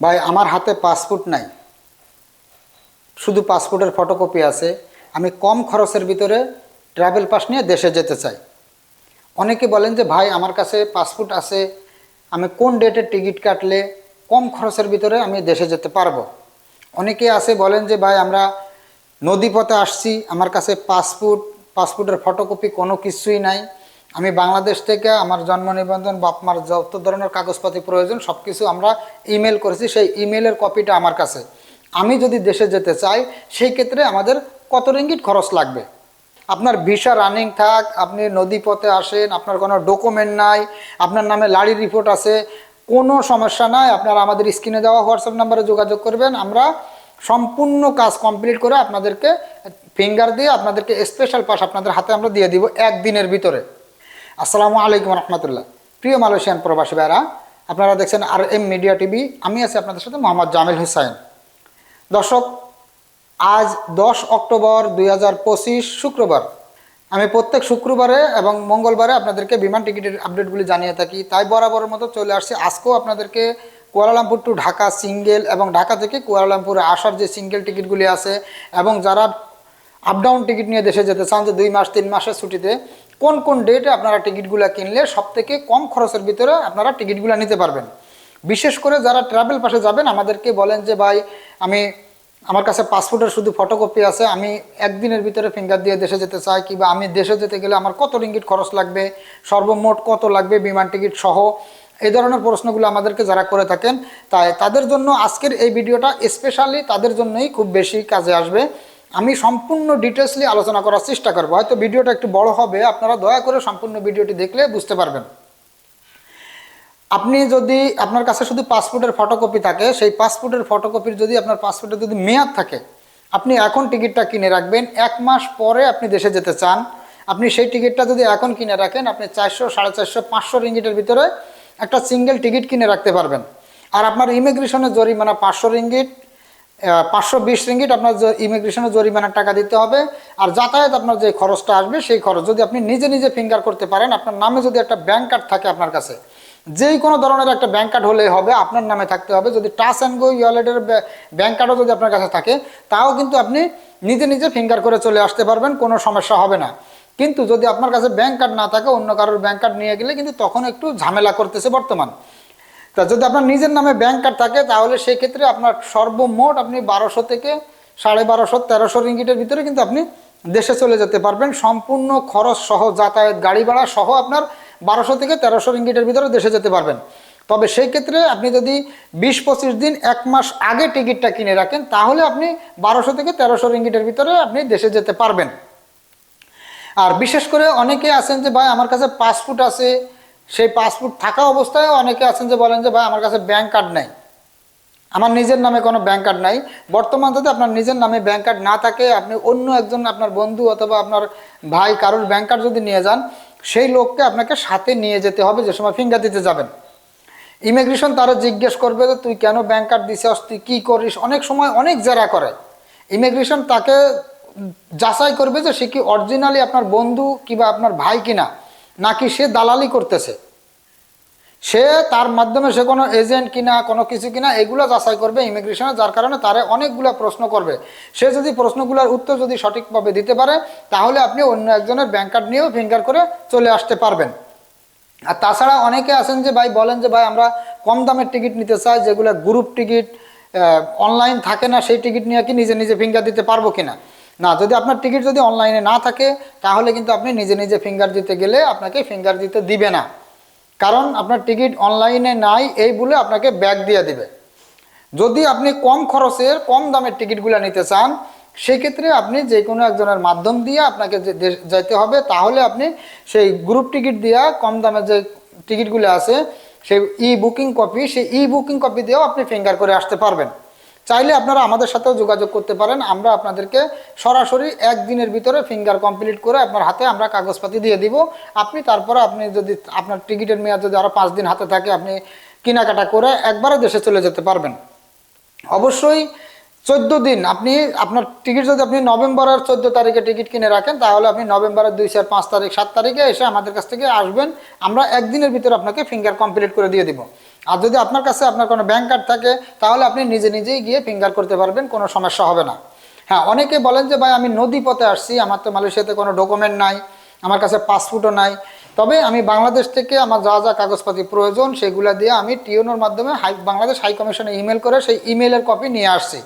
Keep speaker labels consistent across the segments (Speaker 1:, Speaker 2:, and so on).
Speaker 1: ভাই, আমার হাতে পাসপোর্ট নাই। শুধু পাসপোর্টের ফটোকপি আছে। আমি কম খরচের ভিতরে ট্রাভেল পাস নিয়ে দেশে যেতে চাই। অনেকে বলেন যে, ভাই, আমার কাছে পাসপোর্ট আছে। আমি কোন ডেটের টিকিট কাটলে কম খরচের ভিতরে আমি দেশে যেতে পারব? অনেকে আছে বলেন যে, ভাই, আমরা নদীপথে আসছি। আমার কাছে পাসপোর্ট পাসপোর্টের ফটোকপি কোনো কিছুই নাই। আমি বাংলাদেশ থেকে আমার জন্ম নিবন্ধন বাপমার যত ধরনের কাগজপাতি প্রয়োজন সব কিছু আমরা ইমেল করেছি, সেই ইমেলের কপিটা আমার কাছে। আমি যদি দেশে যেতে চাই, সেই ক্ষেত্রে আমাদের কত রিঙ্গিট খরচ লাগবে? আপনার ভিসা রানিং থাক, আপনি নদীপথে আসেন, আপনার কোনো ডকুমেন্ট নাই, আপনার নামে লাড়ি রিপোর্ট আছে, কোনো সমস্যা নাই, আপনারা আমাদের স্ক্রিনে দেওয়া হোয়াটসঅ্যাপ নাম্বারে যোগাযোগ করবেন, আমরা সম্পূর্ণ কাজ কমপ্লিট করে আপনাদেরকে ফিঙ্গার দিয়ে আপনাদেরকে স্পেশাল পাস আপনাদের হাতে আমরা দিয়ে দিব একদিনের ভিতরে। আসসালামু আলাইকুম রহমতুল্লাহ। প্রিয় মালয়েশিয়ান প্রবাসী ভাইরা, আপনারা দেখছেন আর এম মিডিয়া টিভি, আমি আছি আপনাদের সাথে মোহাম্মদ জামিল হুসাইন। দর্শক, আজ দশ অক্টোবর দুই হাজার পঁচিশ শুক্রবার। আমি প্রত্যেক শুক্রবারে এবং মঙ্গলবারে আপনাদেরকে বিমান টিকিটের আপডেটগুলি জানিয়ে থাকি, তাই বরাবরের মতো চলে আসছি। আজকেও আপনাদেরকে কুয়ালালামপুর টু ঢাকা সিঙ্গেল এবং ঢাকা থেকে কুয়ালালামপুরে আসার যে সিঙ্গেল টিকিটগুলি আছে এবং যারা আপ ডাউন টিকিট নিয়ে দেশে যেতে চান যে দুই মাস, তিন মাসের ছুটিতে কোন কোন ডেটে আপনারা টিকিটগুলো কিনলে সব থেকে কম খরচের ভিতরে আপনারা টিকিটগুলো নিতে পারবেন। বিশেষ করে যারা ট্রাভেল পাশে যাবেন, আমাদেরকে বলেন যে, ভাই, আমি, আমার কাছে পাসপোর্টের শুধু ফটোকপি আছে, আমি একদিনের ভিতরে ফিঙ্গার দিয়ে দেশে যেতে চাই কিংবা আমি দেশে যেতে গেলে আমার কত রিঙ্গিট খরচ লাগবে, সর্বমোট কত লাগবে, বিমান টিকিট সহ? এই ধরনের প্রশ্নগুলো আমাদেরকে যারা করে থাকেন, তাই তাদের জন্য আজকের এই ভিডিওটা স্পেশালি তাদের জন্যই খুব বেশি কাজে আসবে। আমি সম্পূর্ণ ডিটেলসলি আলোচনা করার চেষ্টা করব। হয়তো ভিডিওটা একটু বড় হবে, আপনারা দয়া করে সম্পূর্ণ ভিডিওটি দেখলে বুঝতে পারবেন। আপনি যদি আপনার কাছে শুধু পাসপোর্টের ফটোকপি থাকে, সেই পাসপোর্টের ফটোকপির যদি আপনার পাসপোর্টের যদি মেয়াদ থাকে, আপনি এখন টিকিটটা কিনে রাখবেন। এক মাস পরে আপনি দেশে যেতে চান, আপনি সেই টিকিটটা যদি এখন কিনে রাখেন, আপনি চারশো, সাড়ে চারশো, পাঁচশো রিঙ্গিটের ভিতরে একটা সিঙ্গেল টিকিট কিনে রাখতে পারবেন। আর আপনার ইমিগ্রেশনের জরিমানা পাঁচশো রিঙ্গিট পাঁচশো বিশ রিঙ্গিট আপনার ইমিগ্রেশনের জরিমানার টাকা দিতে হবে, আর যাতায়াত আপনার যে খরচটা আসবে সেই খরচ, যদি আপনি নিজে নিজে ফিঙ্গার করতে পারেন, আপনার নামে যদি একটা ব্যাংক কার্ড থাকে আপনার কাছে, যেই কোনো ধরনের একটা ব্যাংক কার্ড হলেই হবে, আপনার নামে থাকতে হবে, যদি টাচ অ্যান্ড গো ওয়ালেটের ব্যাংক কার্ডও যদি আপনার কাছে থাকে, তাও কিন্তু আপনি নিজে নিজে ফিঙ্গার করে চলে আসতে পারবেন, কোনো সমস্যা হবে না। কিন্তু যদি আপনার কাছে ব্যাংক কার্ড না থাকে, অন্য কারোর ব্যাংক কার্ড নিয়ে গেলে কিন্তু তখন একটু ঝামেলা করতেছে বর্তমান। তা যদি আপনার নিজের নামে ব্যাংক কার্ড থাকে, তাহলে সেই ক্ষেত্রে আপনার সর্বমোট আপনি বারোশো থেকে সাড়ে বারোশো, তেরোশো রিঙ্গিটের ভিতরে কিন্তু আপনি দেশে চলে যেতে পারবেন। সম্পূর্ণ খরচ সহ, যাতায়াত, গাড়ি ভাড়া সহ আপনার বারোশো থেকে তেরোশো রিঙ্গিটের ভিতরে দেশে যেতে পারবেন। তবে সেই ক্ষেত্রে আপনি যদি বিশ পঁচিশ দিন, এক মাস আগে টিকিটটা কিনে রাখেন, তাহলে আপনি বারোশো থেকে তেরোশো রিঙ্গিটের ভিতরে আপনি দেশে যেতে পারবেন। আর বিশেষ করে অনেকে আছেন যে, ভাই, আমার কাছে পাসপোর্ট আছে সেই পাসপোর্ট থাকা অবস্থায় অনেকে আছেন যে বলেন যে, ভাই, আমার কাছে ব্যাংক কার্ড নেই। আমার নিজের নামে কোনো ব্যাংক কার্ড নাই। বর্তমান যদি আপনার নিজের নামে ব্যাংক কার্ড না থাকে, আপনি অন্য একজন, আপনার বন্ধু অথবা আপনার ভাই কারোর ব্যাংক কার্ড যদি নিয়ে যান, সেই লোককে আপনাকে সাথে নিয়ে যেতে হবে, যে সময় ফিঙ্গার দিতে যাবেন। ইমিগ্রেশন তারা জিজ্ঞেস করবে যে, তুই কেন ব্যাংক কার্ড দিছিস? তুই কী করিস? অনেক সময় অনেক যারা করে। ইমিগ্রেশন তাকে যাচাই করবে যে সে কি অরিজিনালি আপনার বন্ধু কিংবা আপনার ভাই কিনা। নাকি সে দালালি করতেছে? সে তার মাধ্যমে সে কোনো এজেন্ট কিনা, কোনো কিছু কিনা, এগুলো যাচাই করবে ইমিগ্রেশনে যার কারণে তারে অনেকগুলো প্রশ্ন করবে। সে যদি প্রশ্নগুলোর উত্তর যদি সঠিকভাবে দিতে পারে, তাহলে আপনি অন্য একজনের ব্যাংক কার্ড নিয়েও ফিঙ্গার করে চলে আসতে পারবেন। আর তাছাড়া অনেকে আছেন যে, ভাই বলেন যে, ভাই আমরা কম দামের টিকিট নিতে চাই, যেগুলো গ্রুপ টিকিট অনলাইন থাকে না, সেই টিকিট নিয়ে কি নিজে নিজে ফিঙ্গার দিতে পারব কিনা? না, যদি আপনার টিকিট যদি অনলাইনে না থাকে, তাহলে কিন্তু আপনি নিজে নিজে ফিঙ্গার দিতে গেলে আপনাকে ফিঙ্গার দিতে দিবে না। কারণ আপনার টিকিট অনলাইনে নাই, এই বলে আপনাকে ব্যাগ দিয়ে দিবে। যদি আপনি কম খরচের, কম দামের টিকিটগুলো নিতে চান, সেক্ষেত্রে আপনি যে কোনো একজনের মাধ্যম দিয়ে আপনাকে যেতে হবে, তাহলে আপনি সেই গ্রুপ টিকিট দিয়া কম দামের যে টিকিটগুলো আছে, সেই ই বুকিং কপি সেই ই বুকিং কপি দিয়েও আপনি ফিঙ্গার করে আসতে পারবেন। চাইলে আপনারা আমাদের সাথেও যোগাযোগ করতে পারেন। আমরা আপনাদেরকে সরাসরি একদিনের ভিতরে ফিঙ্গার কমপ্লিট করে আপনার হাতে আমরা কাগজপাতি দিয়ে দিব। আপনি তারপরে আপনি যদি আপনার টিকিটের মেয়াদ যদি আরও পাঁচ দিন হাতে থাকে, আপনি কেনাকাটা করে একবারে দেশে চলে যেতে পারবেন। অবশ্যই চোদ্দ দিন, আপনি আপনার টিকিট যদি আপনি নভেম্বরের চোদ্দ তারিখে টিকিট কিনে রাখেন, তাহলে আপনি নভেম্বরের দুই চার পাঁচ তারিখ, সাত তারিখে এসে আমাদের কাছ থেকে আসবেন, আমরা একদিনের ভিতরে আপনাকে ফিঙ্গার কমপ্লিট করে দিয়ে দিব। আর যদি আপনার কাছে আপনার কোনো ব্যাংক কার্ড থাকে, তাহলে আপনি নিজে নিজেই গিয়ে ফিঙ্গার করতে পারবেন, কোনো সমস্যা হবে না। হ্যাঁ অনেকে বলেন যে, ভাই, আমি নদী পথে আসছি, আমার তো মালয়েশিয়াতে কোনো ডকুমেন্ট নাই, আমার কাছে পাসপোর্টও নাই। তবে আমি বাংলাদেশ থেকে আমার যা যা কাগজপাতি প্রয়োজন, সেগুলো দিয়ে আমি টিওনোর মাধ্যমে হাই, বাংলাদেশ হাই কমিশনে ইমেল করে সেই ইমেলের কপি নিয়ে আসছি।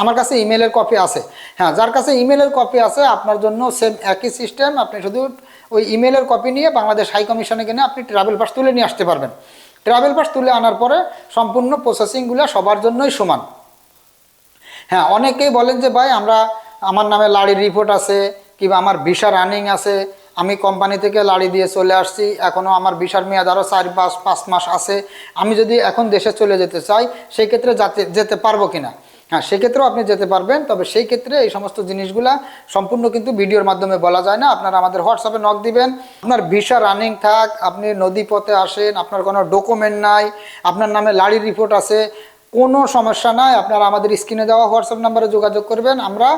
Speaker 1: আমার কাছে ইমেলের কপি আছে। হ্যাঁ যার কাছে ইমেলের কপি আছে, আপনার জন্য সেম একই সিস্টেম আপনি শুধু ওই ইমেলের কপি নিয়ে বাংলাদেশ হাই কমিশনে গিয়ে আপনি ট্রাভেল পাস তুলে নিয়ে আসতে পারবেন। ট্রাভেল পাস তুলে আনার পরে সম্পূর্ণ প্রসেসিংগুলো সবার জন্যই সমান। হ্যাঁ অনেকেই বলেন যে, ভাই, আমরা, আমার নামে লাড়ির রিপোর্ট আছে, কিংবা আমার ভিসা রানিং আছে, আমি কোম্পানি থেকে লাড়ি দিয়ে চলে আসছি এখনও আমার ভিসার মেয়াদ আরও চার পাঁচ পাঁচ মাস আছে, আমি যদি এখন দেশে চলে যেতে চাই সেই ক্ষেত্রে যাতে, যেতে পারব কিনা? হ্যাঁ সেক্ষেত্রেও আপনি যেতে পারবেন, তবে সেই ক্ষেত্রে এই সমস্ত জিনিসগুলা সম্পূর্ণ কিন্তু ভিডিওর মাধ্যমে বলা যায় না। আপনারা আমাদের হোয়াটসঅ্যাপে নক দিবেন। আপনার ভিসা রানিং থাক, আপনি নদী পথে আসেন, আপনার কোনো ডকুমেন্ট নাই, আপনার নামে লাড়ির রিপোর্ট আছে, কোনো সমস্যা নাই, আপনারা আমাদের স্ক্রিনে দেওয়া হোয়াটসঅ্যাপ নাম্বারে যোগাযোগ করবেন। আমরা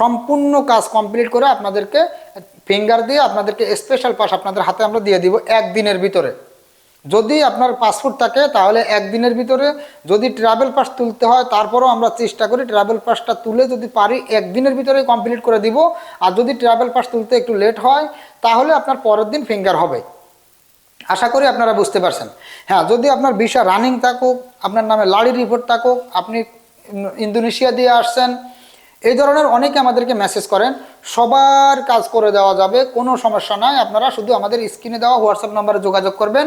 Speaker 1: সম্পূর্ণ কাজ কমপ্লিট করে আপনাদেরকে ফিঙ্গার দিয়ে আপনাদেরকে স্পেশাল পাস আপনাদের হাতে আমরা দিয়ে দিব একদিনের ভিতরে। যদি আপনার পাসপোর্ট থাকে, তাহলে একদিনের ভিতরে যদি ট্রাভেল পাস তুলতে হয়, তারপরও আমরা চেষ্টা করি ট্রাভেল পাসটা তুলে যদি পারি, একদিনের ভিতরে কমপ্লিট করে দিব। আর যদি ট্রাভেল পাস তুলতে একটু লেট হয়, তাহলে আপনার পরের দিন ফিঙ্গার হবে। আশা করি আপনারা বুঝতে পারছেন। হ্যাঁ যদি আপনার ভিসা রানিং থাকুক, আপনার নামে লাড়ি রিপোর্ট থাকুক, আপনি ইন্দোনেশিয়া দিয়ে আসছেন, এই ধরনের অনেকে আমাদেরকে মেসেজ করেন। সবার কাজ করে দেওয়া যাবে, কোনো সমস্যা নাই। আপনারা শুধু আমাদের স্ক্রিনে দেওয়া হোয়াটসঅ্যাপ নাম্বারে যোগাযোগ করবেন।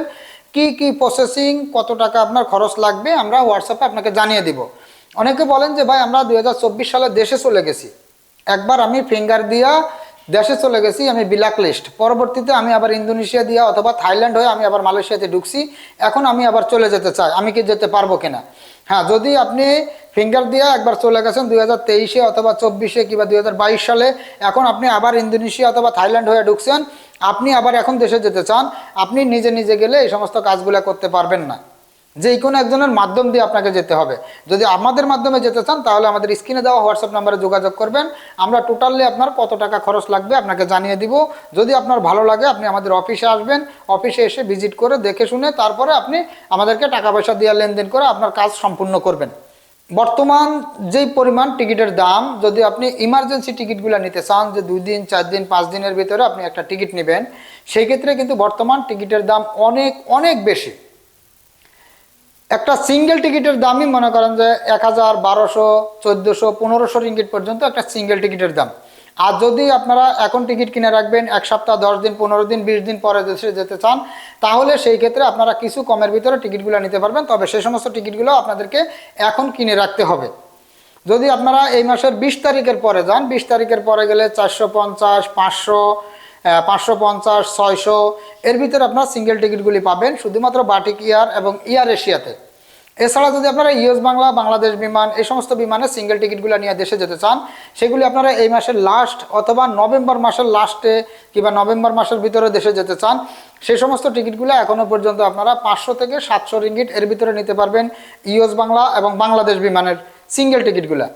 Speaker 1: কি কি প্রসেসিং কত টাকা আপনার খরচ লাগবে, আমরা হোয়াটসঅ্যাপে আপনাকে জানিয়ে দিব। অনেকে বলেন যে, ভাই, আমরা দু হাজার চব্বিশ সালে দেশে চলে গেছি। একবার আমি ফিঙ্গার দিয়া দেশে চলে গেছি, আমি ব্ল্যাক লিস্ট পরবর্তীতে আমি আবার ইন্দোনেশিয়া দিয়া অথবা থাইল্যান্ড হয়ে আমি আবার মালয়েশিয়াতে ঢুকছি। এখন আমি আবার চলে যেতে চাই। আমি কি যেতে পারব কিনা? হ্যাঁ যদি আপনি ফিঙ্গার দিয়ে একবার চলে গেছেন দুই হাজার তেইশে অথবা চব্বিশে কিংবা দুই হাজার বাইশ সালে। এখন আপনি আবার ইন্দোনেশিয়া অথবা থাইল্যান্ড হয়ে ঢুকছেন। আপনি আবার এখন দেশে যেতে চান। আপনি নিজে নিজে গেলে এই সমস্ত কাজগুলো করতে পারবেন না। যে কোনো একজনের মাধ্যম দিয়ে আপনাকে যেতে হবে। যদি আমাদের মাধ্যমে যেতে চান, তাহলে আমাদের স্ক্রিনে দেওয়া হোয়াটসঅ্যাপ নাম্বারে যোগাযোগ করবেন। আমরা টোটালি আপনার কত টাকা খরচ লাগবে আপনাকে জানিয়ে দিব। যদি আপনার ভালো লাগে, আপনি আমাদের অফিসে আসবেন। অফিসে এসে ভিজিট করে দেখে শুনে তারপরে আপনি আমাদেরকে টাকা পয়সা দিয়ে লেনদেন করে আপনার কাজ সম্পূর্ণ করবেন। বর্তমান যেই পরিমাণ টিকিটের দাম, যদি আপনি ইমার্জেন্সি টিকিটগুলো নিতে চান, যে দুই দিন, চার দিন, পাঁচ দিনের ভিতরে আপনি একটা টিকিট নেবেন, সেই ক্ষেত্রে কিন্তু বর্তমান টিকিটের দাম অনেক অনেক বেশি। একটা সিঙ্গেল টিকিটের দামই মনে করেন যে এক হাজার বারোশো, চোদ্দোশো, পনেরোশো রিঙ্গিট পর্যন্ত একটা সিঙ্গেল টিকিটের দাম। আর যদি আপনারা এখন টিকিট কিনে রাখবেন, এক সপ্তাহ, দশ দিন, পনেরো দিন, বিশ দিন পরে দেশে যেতে চান, তাহলে সেই ক্ষেত্রে আপনারা কিছু কমের ভিতরে টিকিটগুলো নিতে পারবেন। তবে সেই সমস্ত টিকিটগুলো আপনাদেরকে এখন কিনে রাখতে হবে। যদি আপনারা এই মাসের বিশ তারিখের পরে যান, বিশ তারিখের পরে গেলে চারশো পঞ্চাশ, পাঁচশো পাঁচশো পঞ্চাশ, ছয়শো, এর ভিতরে আপনারা সিঙ্গেল টিকিটগুলি পাবেন, শুধুমাত্র বাটিক ইয়ার এবং ইয়ার এশিয়াতে। এছাড়া যদি আপনারা ইউএস বাংলা, বাংলাদেশ বিমান, এই সমস্ত বিমানে সিঙ্গেল টিকিটগুলো নিয়ে দেশে যেতে চান, সেগুলি আপনারা এই মাসের লাস্ট অথবা নভেম্বর মাসের লাস্টে কিংবা নভেম্বর মাসের ভিতরে দেশে যেতে চান সেই সমস্ত টিকিটগুলো এখনও পর্যন্ত আপনারা পাঁচশো থেকে সাতশো রিঙ্গিট এর ভিতরে নিতে পারবেন ইউএস বাংলা এবং বাংলাদেশ বিমানের সিঙ্গেল টিকিটগুলো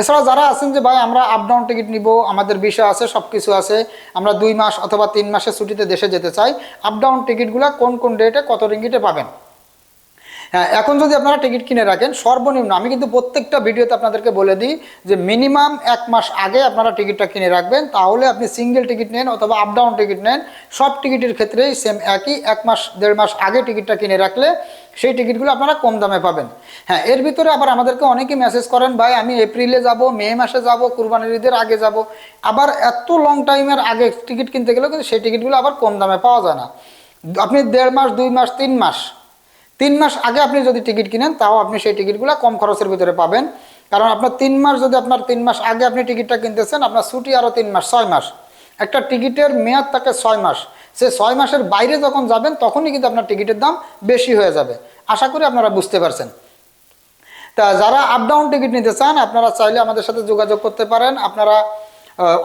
Speaker 1: এছাড়া যারা আছেন যে ভাই, আমরা আপ ডাউন টিকিট নিব, আমাদের বিষয় আছে সব কিছু আছে, আমরা দুই মাস অথবা তিন মাসের ছুটিতে দেশে যেতে চাই আপ ডাউন টিকিটগুলো কোন কোন ডেটে কত রিঙ্গিটে পাবেন? হ্যাঁ এখন যদি আপনারা টিকিট কিনে রাখেন, সর্বনিম্ন, আমি কিন্তু প্রত্যেকটা ভিডিওতে আপনাদেরকে বলে দিই যে মিনিমাম এক মাস আগে আপনারা টিকিটটা কিনে রাখবেন, তাহলে আপনি সিঙ্গেল টিকিট নেন অথবা আপ ডাউন টিকিট নেন, সব টিকিটের ক্ষেত্রেই সেম একই, এক মাস, দেড় মাস আগে টিকিটটা কিনে রাখলে সেই টিকিটগুলো আপনারা কম দামে পাবেন। হ্যাঁ এর ভিতরে আবার আমাদেরকে অনেকেই মেসেজ করেন, ভাই, আমি এপ্রিলে যাব, মে মাসে যাব, কুরবানির ঈদের আগে যাব। আবার এত লং টাইমের আগে টিকিট কিনতে গেলেও কিন্তু সেই টিকিটগুলো আবার কম দামে পাওয়া যায় না। আপনি দেড় মাস, দুই মাস, তিন মাস তিন মাস আগে আপনি যদি টিকিট কিনেন, তাও আপনি সেই টিকিটগুলো কম খরচের ভিতরে পাবেন। কারণ আপনার তিন মাস যদি আপনার তিন মাস আগে আপনি টিকিটটা কিনতেছেন, আপনার ছুটি আরও তিন মাস, ছয় মাস। একটা টিকিটের মেয়াদ থাকে ছয় মাস। সে ছয় মাসের বাইরে যখন যাবেন, তখনই কিন্তু আপনার টিকিটের দাম বেশি হয়ে যাবে। আশা করি আপনারা বুঝতে পারছেন। তা যারা আপ ডাউন টিকিট নিতে চান, আপনারা চাইলে আমাদের সাথে যোগাযোগ করতে পারেন। আপনারা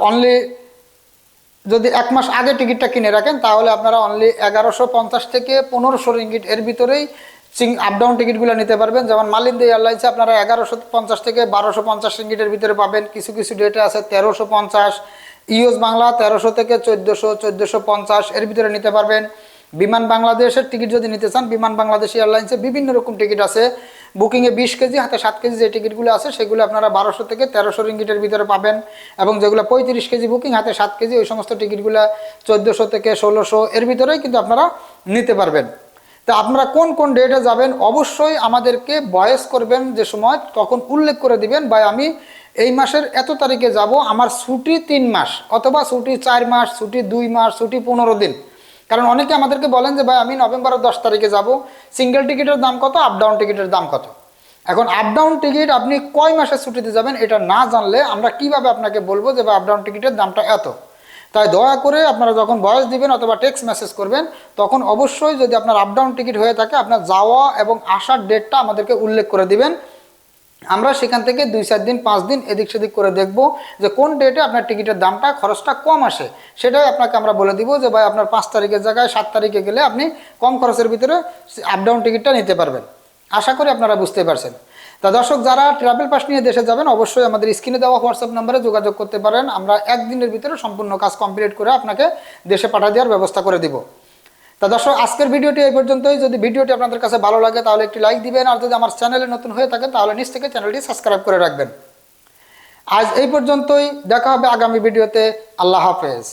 Speaker 1: অনলি যদি এক মাস আগে টিকিটটা কিনে রাখেন, তাহলে আপনারা অনলি এগারোশো পঞ্চাশ থেকে পনেরোশো রিঙ্গিট এর ভিতরেই সিং আপডাউন টিকিটগুলো নিতে পারবেন। যেমন মালিন্দি এয়ারলাইন্সে আপনারা এগারোশো পঞ্চাশ থেকে বারোশো পঞ্চাশ রিঙ্গিটের ভিতরে পাবেন। কিছু কিছু ডেটে আছে তেরোশো পঞ্চাশ, ইউএস বাংলা তেরোশো থেকে চোদ্দোশো চোদ্দোশো পঞ্চাশ এর ভিতরে নিতে পারবেন। বিমান বাংলাদেশের টিকিট যদি নিতে চান, বিমান বাংলাদেশ এয়ারলাইন্সে বিভিন্ন রকম টিকিট আছে। বুকিংয়ে বিশ কেজি হাতে সাত কেজি যে টিকিটগুলো আছে, সেগুলো আপনারা বারোশো থেকে তেরোশো রিঙ্গিটের ভিতরে পাবেন এবং যেগুলো পঁয়ত্রিশ কেজি বুকিং, হাতে সাত কেজি, ওই সমস্ত টিকিটগুলো চোদ্দোশো থেকে ষোলোশো এর ভিতরেই কিন্তু আপনারা নিতে পারবেন। তা আপনারা কোন কোন ডেটে যাবেন, অবশ্যই আমাদেরকে বয়স করবেন যে সময়, তখন উল্লেখ করে দিবেন বা আমি এই মাসের এত তারিখে যাব, আমার ছুটি তিন মাস, অথবা ছুটি চার মাস, ছুটি দুই মাস, ছুটি পনেরো দিন। কারণ অনেকে আমাদেরকে বলেন যে, ভাই, আমি নভেম্বরের দশ তারিখে যাব। সিঙ্গেল টিকিটের দাম কত? আপ ডাউন টিকিটের দাম কত? এখন আপ ডাউন টিকিট আপনি কয় মাসের ছুটিতে যাবেন এটা না জানলে আমরা কীভাবে আপনাকে বলব যে, ভাই আপ ডাউন টিকিটের দামটা এত? তাই দয়া করে আপনারা যখন বয়স দিবেন অথবা টেক্সট মেসেজ করবেন, তখন অবশ্যই যদি আপনার আপ ডাউন টিকিট হয়ে থাকে, আপনার যাওয়া এবং আসার ডেটটা আমাদেরকে উল্লেখ করে দিবেন। আমরা সেখান থেকে দুই, চার দিন, পাঁচ দিন এদিক সেদিক করে দেখব যে কোন ডেটে আপনার টিকিটের দামটা, খরচটা কম আসে। সেটাই আপনাকে আমরা বলে দিব যে ভাই আপনার পাঁচ তারিখের জায়গায় সাত তারিখে গেলে আপনি কম খরচের ভিতরে আপ ডাউন টিকিটটা নিতে পারবেন। আশা করি আপনারা বুঝতে পারছেন। তা দর্শক, যারা ট্রাভেল পাস নিয়ে দেশে যাবেন, অবশ্যই আমাদের স্ক্রিনে দেওয়া হোয়াটসঅ্যাপ নাম্বারে যোগাযোগ করতে পারেন। আমরা একদিনের ভিতরে সম্পূর্ণ কাজ কমপ্লিট করে আপনাকে দেশে পাঠা দেওয়ার ব্যবস্থা করে দিব। তা দর্শক, আজকের ভিডিওটি এই পর্যন্তই। যদি ভিডিওটি আপনাদের কাছে ভালো লাগে, তাহলে একটি লাইক দিবেন, আর যদি আমার চ্যানেলে নতুন হয়ে থাকে তাহলে নিচ থেকে চ্যানেলটি সাবস্ক্রাইব করে রাখবেন। আজ এই পর্যন্তই, দেখা হবে আগামী ভিডিওতে। আল্লাহ হাফেজ।